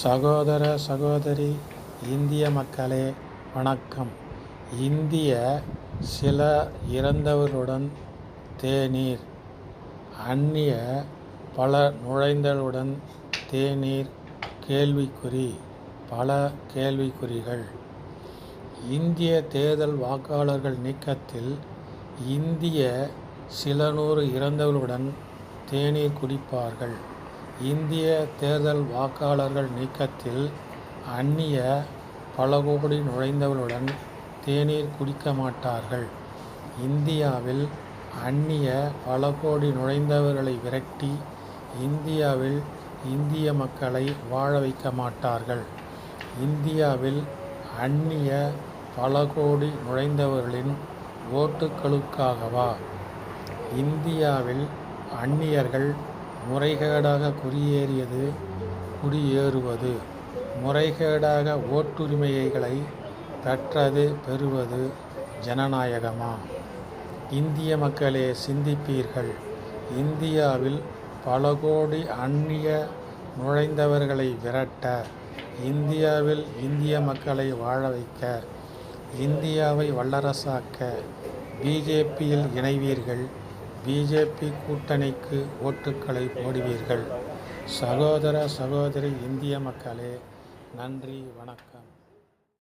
சகோதர சகோதரி இந்திய மக்களே வணக்கம். இந்திய சில இறந்தவர்களுடன் தேநீர் அந்நிய பல நுழைந்தலுடன் தேநீர் கேள்விக்குறி பல கேள்விக்குறிகள். இந்திய தேர்தல் வாக்காளர்கள் நீக்கத்தில் இந்திய சில நூறு இறந்தவர்களுடன் தேநீர் குடிப்பார்கள். இந்திய தேர்தல் வாக்காளர்கள் நீக்கத்தில் அந்நிய பல கோடி நுழைந்தவர்களுடன் தேநீர் குடிக்க மாட்டார்கள். இந்தியாவில் அந்நிய பல கோடி நுழைந்தவர்களை விரட்டி இந்தியாவில் இந்திய மக்களை வாழ வைக்க மாட்டார்கள். இந்தியாவில் அந்நிய பல கோடி நுழைந்தவர்களின் ஓட்டுக்களுக்காகவா இந்தியாவில் அந்நியர்கள் முறைகேடாக குடியேறியது குடியேறுவது. முறைகேடாக ஓட்டுரிமைகளை பெற்றது பெறுவது ஜனநாயகமா? இந்திய மக்களே சிந்திப்பீர்கள். இந்தியாவில் பல கோடி அந்நிய நுழைந்தவர்களை விரட்ட இந்தியாவில் இந்திய மக்களை வாழ வைக்க இந்தியாவை வல்லரசாக்க பிஜேபியில் இணைவீர்கள். பிஜேபி கூட்டணிக்கு ஓட்டுக்களை போடுவீர்கள். சகோதர சகோதரி இந்திய மக்களே நன்றி வணக்கம்.